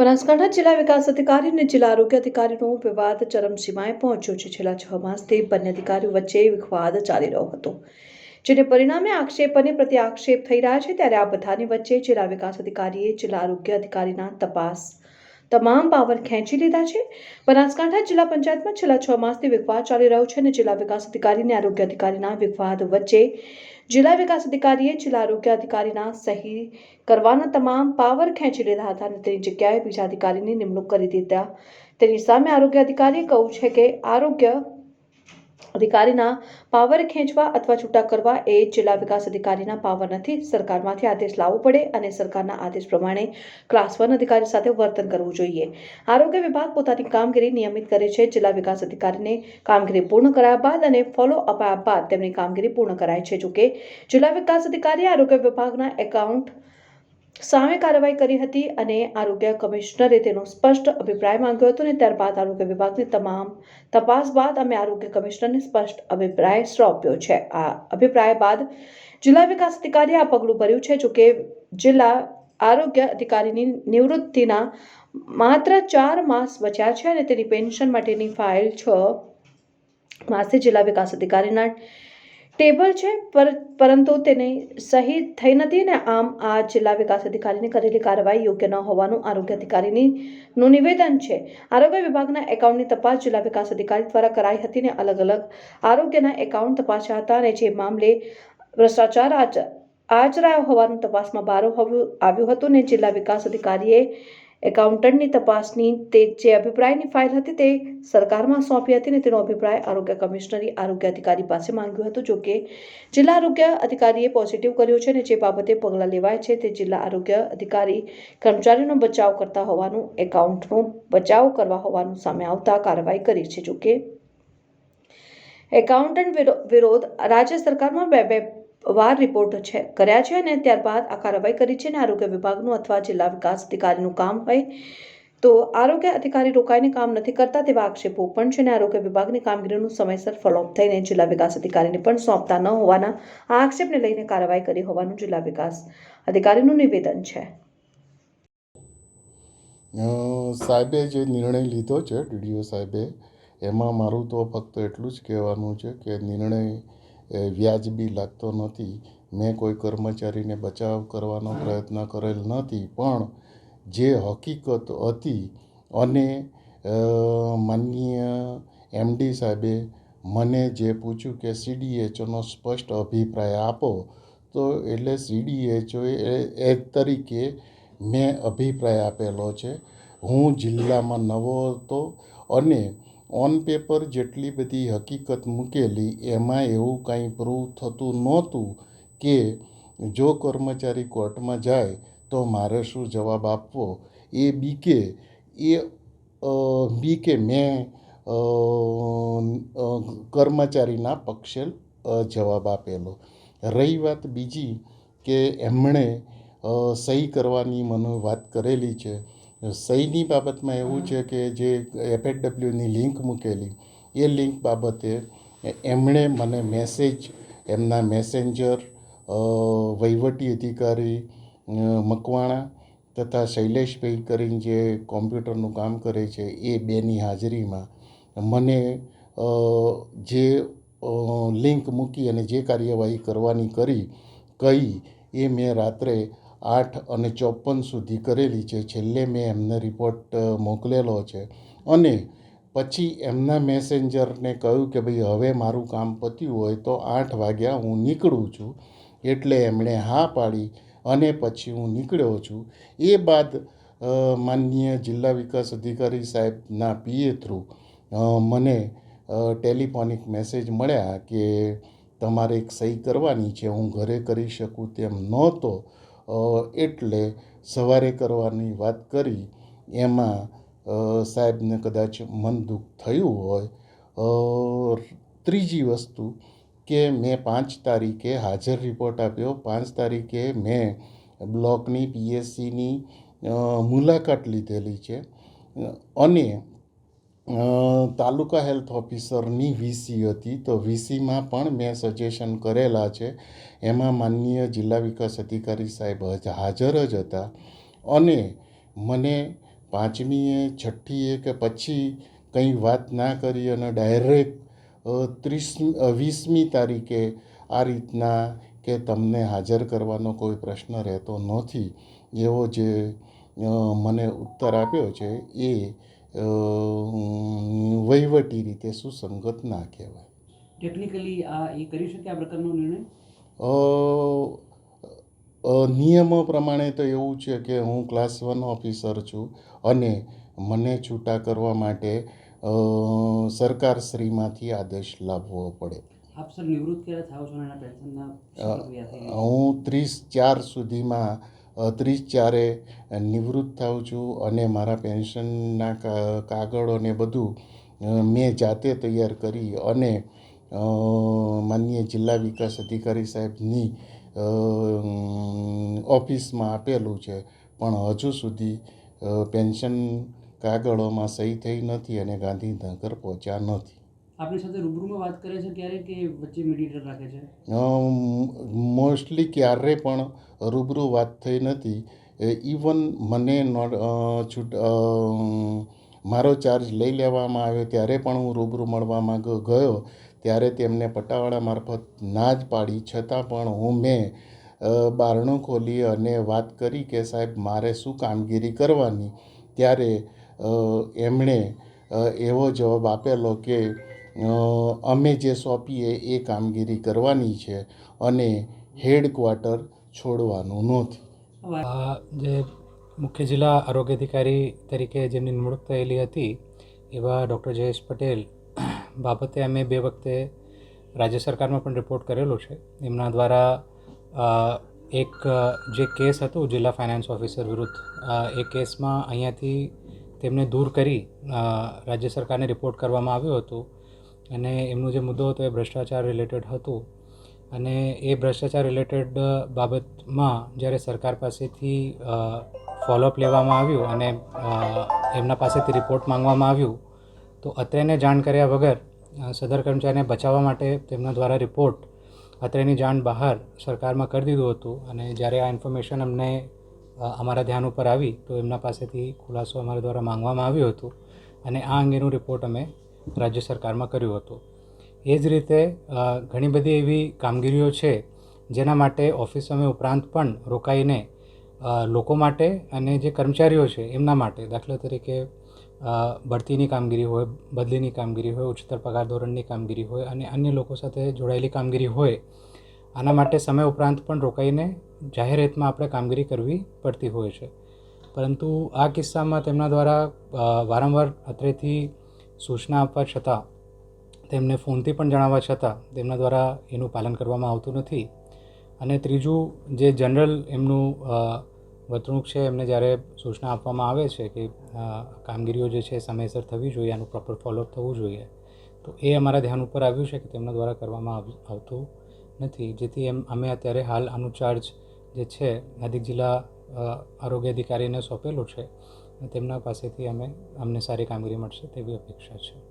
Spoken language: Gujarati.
બનાસકાંઠા જિલ્લા વિકાસ અધિકારી અને જિલ્લા આરોગ્ય અધિકારીનો વિવાદ ચરમસીમાએ પહોંચ્યો છે. છેલ્લા છ માસથી બંને અધિકારીઓ વચ્ચે વિવાદ ચાલી રહ્યો હતો, જેને પરિણામે આક્ષેપ અને પ્રતિ આક્ષેપ થઈ રહ્યા છે. ત્યારે આ બધાની વચ્ચે જિલ્લા વિકાસ અધિકારીએ જિલ્લા આરોગ્ય અધિકારીના તપાસ તમામ પાવર ખેંચી લીધા છે. બનાસકાંઠા જિલ્લા પંચાયતમાં છેલ્લા છ માસથી વિવાદ ચાલી રહ્યો છે અને જિલ્લા વિકાસ અધિકારી અને આરોગ્ય અધિકારીના વિવાદ વચ્ચે જિલ્લા વિકાસ અધિકારીએ જિલ્લા આરોગ્ય અધિકારીના સહી કરવાના તમામ પાવર ખેંચી લીધા હતા અને તેની જગ્યાએ બીજા અધિકારીની નિમણૂક કરી દીધા. તેની સામે આરોગ્ય અધિકારીએ કહ્યું છે કે આરોગ્ય અધિકારીના પાવર ખેંચવા અથવા છૂટા કરવા એ જિલ્લા વિકાસ અધિકારીના પાવર નથી. સરકારમાંથી આદેશ લાવવો પડે અને સરકારના આદેશ પ્રમાણે ક્લાસ વન અધિકારી સાથે વર્તન કરવું જોઈએ. આરોગ્ય વિભાગ પોતાની કામગીરી નિયમિત કરે છે. જિલ્લા વિકાસ અધિકારીને કામગીરી પૂર્ણ કરાયા બાદ અને ફોલો અપાયા બાદ તેમની કામગીરી પૂર્ણ કરાય છે. જોકે જિલ્લા વિકાસ અધિકારી આરોગ્ય વિભાગના એકાઉન્ટ સામે કાર્યવાહી કરી હતી અને આરોગ્ય કમિશનરે તેનો સ્પષ્ટ અભિપ્રાય માંગ્યો હતો અને ત્યારબાદ આરોગ્ય વિભાગની તમામ તપાસ બાદ અમે આરોગ્ય કમિશનરને સ્પષ્ટ અભિપ્રાય સોંપ્યો છે. આ અભિપ્રાય બાદ જિલ્લા વિકાસ અધિકારીએ આ પગલું ભર્યું છે જોકે જિલ્લા આરોગ્ય અધિકારીની નિવૃત્તિના માત્ર ચાર માસ બચ્યા છે અને તેની પેન્શન માટેની ફાઇલ છ માસે જિલ્લા વિકાસ અધિકારીના ટેબલ છે, પર, પરંતુ તેને સહી થઈ નથી ને આમ આ જિલ્લા વિકાસ અધિકારીની કરેલી કાર્યવાહી યોગ્ય ન હોવાનું આરોગ્ય અધિકારીની નું નિવેદન છે. આરોગ્ય વિભાગના એકાઉન્ટની તપાસ જિલ્લા વિકાસ અધિકારી દ્વારા કરાઈ હતી ને અલગ અલગ આરોગ્યના એકાઉન્ટ તપાસ્યા હતા અને જે મામલે ભ્રષ્ટાચાર આચ, આચરાયો હોવાનું તપાસમાં બહાર આવ્યું હતું ને જિલ્લા વિકાસ અધિકારીએ એકાઉન્ટન્ટની તપાસની તે જે અભિપ્રાયની ફાઇલ હતી તે સરકારમાં સોંપી હતી અને તેનો અભિપ્રાય આરોગ્ય કમિશનરી આરોગ્ય અધિકારી પાસે માંગ્યો હતો જોકે જિલ્લા આરોગ્ય અધિકારીએ પોઝિટિવ કર્યો છે અને જે બાબતે પગલાં લેવાય છે તે જિલ્લા આરોગ્ય અધિકારી કર્મચારીનો બચાવ કરતા હોવાનું, એકાઉન્ટનો બચાવ કરવા હોવાનું સામે આવતા કાર્યવાહી કરી છે જોકે એકાઉન્ટન્ટ વિરો- વિરોધ રાજ્ય સરકારમાં બે બે વાર રિપોર્ટ છે. કર્યા છે અને ત્યારબાદ આ કાર્યવાહી કરી છે અને આરોગ્ય વિભાગનું અથવા જિલ્લા વિકાસ અધિકારીનું કામ હોય તો આરોગ્ય અધિકારી રોકાઈને કામ નથી કરતા તેવા આક્ષેપો પણ છે અને આરોગ્ય વિભાગની કામગીરીનું સમયસર ફોલોઅપ થઈને જિલ્લા વિકાસ અધિકારીને પણ સોંપતા ન હોવાના આ આક્ષેપને લઈને કાર્યવાહી કરી હોવાનું જિલ્લા વિકાસ અધિકારીનું નિવેદન છે. સાહેબે જે નિર્ણય લીધો છે, ડીડીઓ સાહેબે, એમાં મારું તો ફક્ત એટલું જ કહેવાનું છે કે નિર્ણય વ્યાજબી લાગતો નથી. મેં કોઈ કર્મચારીને બચાવ કરવાનો પ્રયત્ન કરેલ નથી, પણ જે હકીકત હતી અને માનનીય એમડી સાહેબે મને જે પૂછ્યું કે સીડીએચઓનો સ્પષ્ટ અભિપ્રાય આપો, તો એટલે સીડીએચઓએ એ તરીકે મેં અભિપ્રાય આપેલો છે. હું જિલ્લામાં નવો હતો અને ઓન પેપર જેટલી બધી હકીકત મૂકેલી, એમાં એવું કાંઈ પ્રૂવ થતું નહોતું કે જો કર્મચારી કોર્ટમાં જાય તો મારે શું જવાબ આપવો? એ બીકે એ બીકે મેં કર્મચારીના પક્ષે જવાબ આપેલો. રહી વાત બીજી કે એમણે સહી કરવાની મને વાત કરેલી છે. સહીની બાબતમાં એવું છે કે જે એફએડબ્લ્યુની લિંક મૂકેલી, એ લિંક બાબતે એમણે મને મેસેજ એમના મેસેન્જર વહીવટી અધિકારી મકવાણા તથા શૈલેષભાઈ કરીને જે કોમ્પ્યુટરનું કામ કરે છે, એ બેની હાજરીમાં મને જે લિંક મૂકી અને જે કાર્યવાહી કરવાની કરી કહી એ મેં રાત્રે આઠ અને ચોપન સુધી કરેલી છે. છેલ્લે મેં એમને રિપોર્ટ મોકલેલો છે. અને પછી એમના મેસેન્જરને કહ્યું કે ભાઈ, હવે મારું કામ પત્યું હોય તો આઠ વાગ્યા હું નીકળું છું. એટલે એમણે હા પાડી અને પછી હું નીકળ્યો છું. એ બાદ માનનીય જિલ્લા વિકાસ અધિકારી સાહેબના પીએ થ્રુ મને ટેલિફોનિક મેસેજ મળ્યા કે તમારે એક સહી કરવાની છે. હું ઘરે કરી શકું તેમ નહોતો. એટલે સવારે કરવાની વાત કરી, એમાં સાહેબને કદાચ મન દુઃખ થયું હોય ત્રીજી વસ્તુ કે મેં પાંચ તારીખે હાજર રિપોર્ટ આપ્યો. પાંચ તારીખે મેં બ્લોકની પીએસસીની મુલાકાત લીધેલી છે. અને તાલુકા હેલ્થ ઓફિસરની વીસી હતી. તો વીસીમાં પણ મેં સજેશન કરેલા છે. એમાં માનનીય જિલ્લા વિકાસ અધિકારી સાહેબ હાજર જ હતા. અને મને પાંચમીએ, છઠ્ઠીએ કે પછી કંઈ વાત ના કરી અને ડાયરેક્ટ ત્રીસ વીસમી તારીખે આ રીતના કે તમને હાજર કરવાનો કોઈ પ્રશ્ન રહેતો નથી એવો જે મને ઉત્તર આપ્યો છે એ વહીવટી રીતે સુસંગત ના કહેવાય. ટેકનિકલી આ એ કરી શકે આ પ્રકારનો નિર્ણય? નિયમો પ્રમાણે તો એવું છે કે હું ક્લાસ વન ઓફિસર છું અને મને છૂટા કરવા માટે સરકારશ્રીમાંથી આદેશ લાવવો પડે. આપ સર નિવૃત્ત ક્યારે થાવ છો એના પેન્શનના? હું ત્રીસ ચાર સુધીમાં ત્રીસ ચારે નિવૃત્ત થાઉં છું અને મારા પેન્શનના કાગળો ને બધું મેં જાતે તૈયાર કરી અને માનનીય જિલ્લા વિકાસ અધિકારી સાહેબની ઓફિસમાં આપેલું છે. પણ હજુ સુધી પેન્શન કાગળોમાં સહી થઈ નથી અને ગાંધીનગર પહોંચ્યા નથી. આપની સાથે રૂબરૂમાં વાત કરે છે ક્યારે કે વચ્ચે મીડિયેટર રાખે છે? મોસ્ટલી ક્યારે પણ રૂબરૂ વાત થઈ નથી. ઇવન મને છૂટ મારો ચાર્જ લઈ લેવામાં આવ્યો ત્યારે પણ હું રૂબરૂ મળવામાં ગયો. ત્યારે તેમને પટાવાળા મારફત ના જ પાડી. છતાં પણ હું મેં બારણું ખોલી અને વાત કરી કે સાહેબ, મારે શું કામગીરી કરવાની? ત્યારે એમણે એવો જવાબ આપેલો કે અમે જે સોંપીએ એ કામગીરી કરવાની છે અને હેડક્વાર્ટર છોડવાનું નથી. જે મુખ્ય જિલ્લા આરોગ્ય અધિકારી તરીકે જેમની નિમણૂક થયેલી હતી, એવા ડૉક્ટર જયેશ પટેલ બાબતે અમે બે વખતે રાજ્ય સરકારમાં પણ રિપોર્ટ કરેલો છે. એમના દ્વારા એક જે કેસ હતો જિલ્લા ફાઇનાન્સ ઓફિસર વિરુદ્ધ એ કેસમાં અહીંયાથી તેમને દૂર કરી રાજ્ય સરકારને રિપોર્ટ કરવામાં આવ્યો હતો. અને એમનો જે મુદ્દો હતો એ ભ્રષ્ટાચાર રિલેટેડ હતું. અને એ ભ્રષ્ટાચાર રિલેટેડ બાબતમાં જ્યારે સરકાર પાસેથી ફોલોઅપ લેવામાં આવ્યું અને એમના પાસેથી રિપોર્ટ માંગવામાં આવ્યું, તો અત્રેને જાણ કર્યા વગર સદર કર્મચારીને બચાવવા માટે તેમના દ્વારા રિપોર્ટ અત્રેની જાણ બહાર સરકારમાં કરી દીધું હતું. અને જ્યારે આ ઇન્ફોર્મેશન અમને અમારા ધ્યાન ઉપર આવી, તો એમના પાસેથી ખુલાસો અમારા દ્વારા માંગવામાં આવ્યું હતું. અને આ અંગેનું રિપોર્ટ અમે રાજ્ય સરકારમાં કર્યું હતું. એ જ રીતે ઘણી બધી એવી કામગીરીઓ છે, જેના માટે ઓફિસ સમય ઉપરાંત પણ રોકાઈને લોકો માટે અને જે કર્મચારીઓ છે, એમના માટે દાખલા તરીકે બઢતીની કામગીરી હોય, બદલીની કામગીરી હોય, ઉચ્ચતર પગાર ધોરણની કામગીરી હોય અને અન્ય લોકો સાથે જોડાયેલી કામગીરી હોય, આના માટે સમય ઉપરાંત પણ રોકાઈને જાહેર હિતમાં આપણે કામગીરી કરવી પડતી હોય છે. પરંતુ આ કિસ્સામાં તેમના દ્વારા વારંવાર અત્રેથી સૂચના આપવા છતાં, તેમને ફોનથી પણ જણાવવા છતાં, તેમના દ્વારા એનું પાલન કરવામાં આવતું નથી. અને ત્રીજું, જે જનરલ એમનું વર્તણૂક છે, એમને જ્યારે સૂચના આપવામાં આવે છે કે કામગીરીઓ જે છે, સમયસર થવી જોઈએ, આનું પ્રોપર ફોલોઅપ થવું જોઈએ, તો એ અમારા ધ્યાન ઉપર આવ્યું છે કે તેમના દ્વારા કરવામાં આવ- આવતું નથી. જેથી એમ, અમે અત્યારે હાલ આનું ચાર્જ જે છે નદીક જિલ્લા આરોગ્ય અધિકારીને સોંપેલો છે. તેમના પાસેથી અમે અમને સારી કામગીરી મળશે તેવી અપેક્ષા છે.